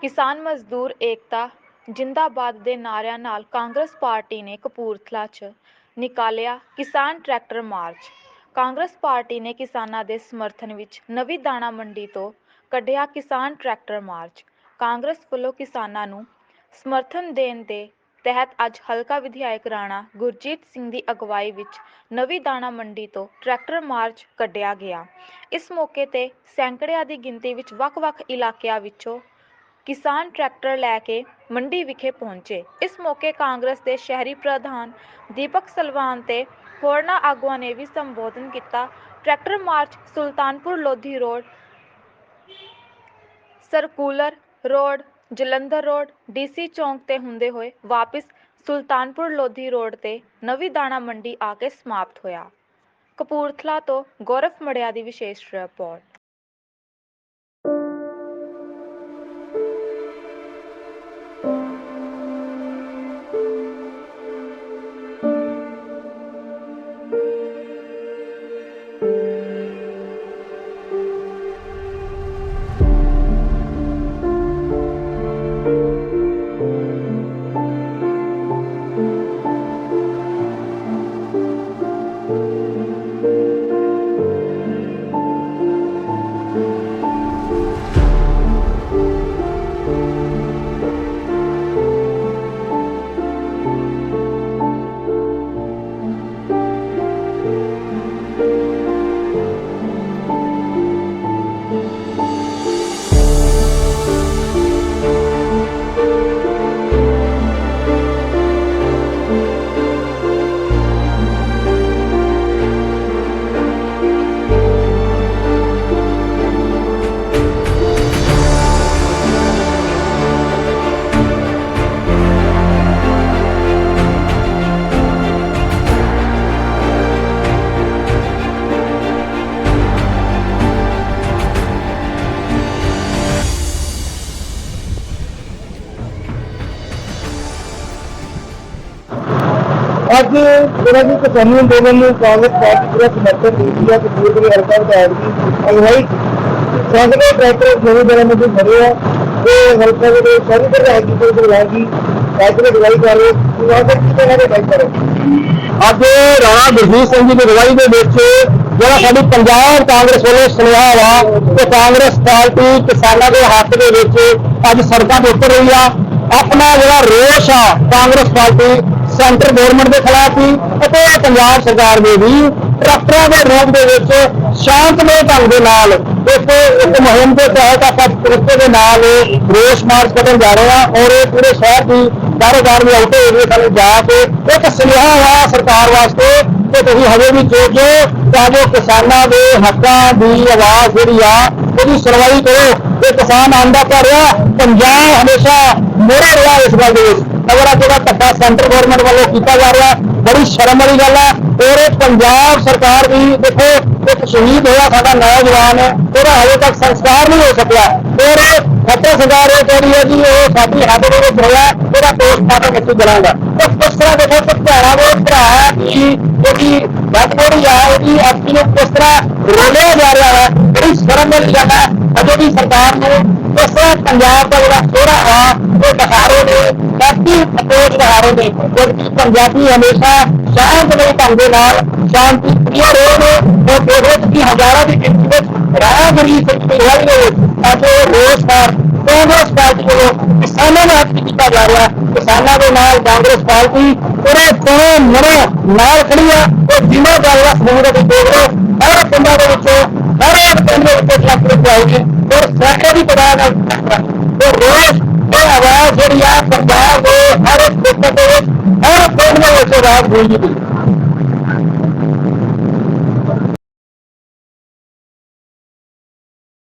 ਕਿਸਾਨ ਮਜ਼ਦੂਰ ਏਕਤਾ ਜਿੰਦਾਬਾਦ ਦੇ ਨਾਅਰਿਆਂ ਨਾਲ ਕਾਂਗਰਸ ਪਾਰਟੀ ਨੇ ਕਪੂਰਥਲਾ 'ਚ ਨਿਕਾਲਿਆ ਕਿਸਾਨ ਟਰੈਕਟਰ ਮਾਰਚ। ਕਾਂਗਰਸ ਪਾਰਟੀ ਨੇ ਕਿਸਾਨਾਂ ਦੇ ਸਮਰਥਨ ਵਿੱਚ ਨਵੀਂ ਦਾਣਾ ਮੰਡੀ ਤੋਂ ਕੱਢਿਆ ਕਿਸਾਨ ਟਰੈਕਟਰ ਮਾਰਚ। ਕਾਂਗਰਸ ਵੱਲੋਂ ਕਿਸਾਨਾਂ ਨੂੰ ਸਮਰਥਨ ਦੇਣ ਦੇ ਤਹਿਤ ਅੱਜ ਹਲਕਾ ਵਿਧਾਇਕ ਰਾਣਾ ਗੁਰਜੀਤ ਸਿੰਘ ਦੀ ਅਗਵਾਈ ਵਿੱਚ ਨਵੀਂ ਦਾਣਾ ਮੰਡੀ ਤੋਂ ਟਰੈਕਟਰ ਮਾਰਚ ਕੱਢਿਆ ਗਿਆ। ਇਸ ਮੌਕੇ ਤੇ ਸੈਂਕੜਿਆਂ ਦੀ ਗਿਣਤੀ ਵਿੱਚ ਵੱਖ-ਵੱਖ ਇਲਾਕਿਆਂ ਵਿੱਚੋਂ ਕਿਸਾਨ ਟਰੈਕਟਰ ਲੈ ਕੇ ਮੰਡੀ ਵਿਖੇ ਪਹੁੰਚੇ। ਇਸ ਮੌਕੇ ਕਾਂਗਰਸ ਦੇ ਸ਼ਹਿਰੀ ਪ੍ਰਧਾਨ ਦੀਪਕ ਸਲਵਾਨ ਤੇ ਹੋਰਨਾਂ ਆਗੂਆਂ ਨੇ ਵੀ ਸੰਬੋਧਨ ਕੀਤਾ। Tractor march Sultanpur Lodhi road, circular road, Jalandhar road, DC ਚੌਂਕ ਤੇ ਹੁੰਦੇ ਹੋਏ ਵਾਪਿਸ ਸੁਲਤਾਨਪੁਰ ਲੋਧੀ ਰੋਡ ਤੇ ਨਵੀਂ ਦਾਣਾ ਮੰਡੀ ਆ ਕੇ ਸਮਾਪਤ ਹੋਇਆ। ਕਪੂਰਥਲਾ ਤੋਂ ਗੌਰਵ ਮੜਿਆ ਦੀ ਵਿਸ਼ੇਸ਼ ਰਿਪੋਰਟ। ਅੱਜ ਜਿਹੜਾ ਕਿ ਕਿਸਾਨੀ ਅੰਦੋਲਨ ਨੂੰ ਕਾਂਗਰਸ ਪਾਰਟੀ ਪੂਰਾ ਸਮਰਥਨ ਦੇ ਹੈ ਕਿ ਦੂਰ ਦੇ ਹਲਕਾ ਵਿਧਾਇਕ ਦੀ ਅਗਵਾਈ ਸੰਗਠਨ ਟਰੈਕਟਰ ਨਵੇਂ ਦਿਨਾਂ ਵਿੱਚ ਖੜੇ ਆ ਤੇ ਹਲਕਾ ਦੇ ਸਾਰੀ ਵਿਧਾਇਕ ਦੀ ਕੋਈ ਬੁਲਾਈ ਟਰੈਕਟਰ ਅਗਵਾਈ ਕਰ ਰਹੇ ਉਹਨਾਂ ਦੇ ਕੀ ਕਹਿਣਾ ਦੇ ਕਰੋ ਅੱਜ ਰਾਣਾ ਗੁਰਜੀਤ ਸਿੰਘ ਜੀ ਦੀ ਅਗਵਾਈ ਦੇ ਵਿੱਚ ਜਿਹੜਾ ਸਾਡੀ ਪੰਜਾਬ ਕਾਂਗਰਸ ਵੱਲੋਂ ਸੁਨੇਹਾ ਵਾ ਕਿ ਕਾਂਗਰਸ ਪਾਰਟੀ ਕਿਸਾਨਾਂ ਦੇ ਹੱਕ ਦੇ ਵਿੱਚ ਅੱਜ ਸੜਕਾਂ ਤੇ ਉਤਰ ਰਹੀ ਆ। ਆਪਣਾ ਜਿਹੜਾ ਰੋਸ਼ ਆ ਕਾਂਗਰਸ ਪਾਰਟੀ ਸੈਂਟਰ ਗਵਰਨਮੈਂਟ ਦੇ ਖਿਲਾਫ ਵੀ ਅਤੇ ਪੰਜਾਬ ਸਰਕਾਰ ਨੇ ਵੀ ਟਰੈਕਟਰਾਂ ਦੇ ਰੂਪ ਦੇ ਵਿੱਚ ਸ਼ਾਂਤਮਈ ਢੰਗ ਦੇ ਨਾਲ ਇੱਕ ਇੱਕ ਮੁਹਿੰਮ ਦੇ ਤਹਿਤ ਆਪਾਂ ਤਰੀਕੇ ਦੇ ਨਾਲ ਰੋਸ ਮਾਰਚ ਕਰਨ ਜਾ ਰਹੇ ਹਾਂ ਔਰ ਇਹ ਪੂਰੇ ਸ਼ਹਿਰ ਦੀ ਕਾਰੋਬਾਰ ਦੇ ਆਉਟੇ ਏਰੀਏ ਸਾਨੂੰ ਜਾ ਕੇ ਇੱਕ ਸੁਨੇਹਾ ਆ ਸਰਕਾਰ ਵਾਸਤੇ ਕਿ ਤੁਸੀਂ ਹਜੇ ਵੀ ਸੋਚੋ ਤਾਂ ਜੋ ਕਿਸਾਨਾਂ ਦੇ ਹੱਕਾਂ ਦੀ ਆਵਾਜ਼ ਜਿਹੜੀ ਆ ਉਹਦੀ ਸੁਣਵਾਈ ਕਰੋ। ਇਹ ਕਿਸਾਨ ਆਂਦਾ ਕਰ ਪੰਜਾਬ ਹਮੇਸ਼ਾ ਮੋੜਾ ਰਿਹਾ ਇਸ ਗੱਲ ਦੇ ਵਿੱਚ। ਅਗਰ ਆ ਜਿਹੜਾ ਧੱਕਾ ਸੈਂਟਰ ਗਵਰਨਮੈਂਟ ਵੱਲੋਂ ਕੀਤਾ ਜਾ ਰਿਹਾ। ਬੜੀ ਸ਼ਰਮ ਵਾਲੀ ਗੱਲ ਹੈ। ਔਰ ਇਹ ਪੰਜਾਬ ਸਰਕਾਰ ਦੀ ਦੇਖੋ, ਇੱਕ ਸ਼ਹੀਦ ਹੋਇਆ ਸਾਡਾ ਨੌਜਵਾਨ ਹੈ। ਉਹਦਾ ਹਜੇ ਤੱਕ ਸੰਸਕਾਰ ਨਹੀਂ ਹੋ ਸਕਿਆ। ਔਰ ਫਤਿਹ ਸਰਕਾਰ ਇਹ ਕਹਿ ਰਹੀ ਹੈ ਜੀ, ਉਹ ਸਾਡੀ ਹੱਦ ਦੇ ਵਿੱਚ ਹੋਇਆ, ਉਹਦਾ ਪੋਸਟਮਾਰਟਮ ਇੱਥੇ ਕਰਾਂਗਾ। ਤਾਂ ਕਿਸ ਤਰ੍ਹਾਂ ਦੇਖੋ ਕਿ ਭੈਣਾ ਦੇ ਭਰਾ ਦੀ ਉਹਦੀ ਡੈਡ ਬੋਡੀ ਆ ਉਹਦੀ ਆਪਣੀ ਨੂੰ ਕਿਸ ਤਰ੍ਹਾਂ ਰੋਲਿਆ ਜਾ ਰਿਹਾ ਹੈ ਬੜੀ ਸ਼ਰਮ ਵਾਲੀ ਗੱਲ ਹੈ, ਅਜੇ ਵੀ ਸਰਕਾਰ ਨੂੰ ਇਸ ਤਰ੍ਹਾਂ ਪੰਜਾਬ ਦਾ ਜਿਹੜਾ ਸੋਹਰਾ ਆ, ਉਹ ਦਿਖਾ ਰਹੇ ਨੇ ਕਾਫੀ ਅਪਰੋਚ ਦਿਖਾ ਰਹੇ ਨੇ ਕਿਉਂਕਿ ਪੰਜਾਬੀ ਹਮੇਸ਼ਾ ਸ਼ਾਂਤਮਈ ਢੰਗ ਦੇ ਨਾਲ, ਸ਼ਾਂਤੀ ਪ੍ਰਿਯ ਰਹੇ ਨੇ ਉਹ ਦੇਖੋ ਕਿ ਹਜ਼ਾਰਾਂ ਦੀ ਗਿਣਤੀ ਵਿੱਚ ਰਾਹਗਰੀ ਸੱਚੀ ਹੋਈ ਨੇ ਅਤੇ ਰੋਸ ਪਰ ਕਾਂਗਰਸ ਪਾਰਟੀ ਵੱਲੋਂ ਕਿਸਾਨਾਂ ਦਾ ਹੱਕ ਕੀਤਾ ਜਾ ਰਿਹਾ। ਕਿਸਾਨਾਂ ਦੇ ਨਾਲ ਕਾਂਗਰਸ ਪਾਰਟੀ ਪੂਰੇ ਤਣੇ ਮਰੇ ਨਾਲ ਖੜੀ ਆ। ਉਹ ਜਿਮਾ ਦਾ ਸਮੂਹ ਦੇ ਦੇਖ ਰਹੇ ਹਰ ਪਿੰਡਾਂ ਦੇ ਵਿੱਚੋਂ ਹਰ ਪਿੰਡ ਦੇ ਵਿੱਚ ਲੱਖ ਰੁਪਏ ਆਉਗੇ ਔਰ ਸੈਕਟਰੀ ਪ੍ਰਧਾਨ ਉਹ ਰੋਸ ਇਹ ਆਵਾਜ਼ ਜਿਹੜੀ ਆ, ਪੰਜਾਬ ਦੇ ਹਰ ਇੱਕ ਖੇਤਰ ਦੇ ਵਿੱਚ, ਹਰ ਪਿੰਡ ਦੇ ਵਿੱਚ ਰਾਜ ਗੂੰਜਦੀ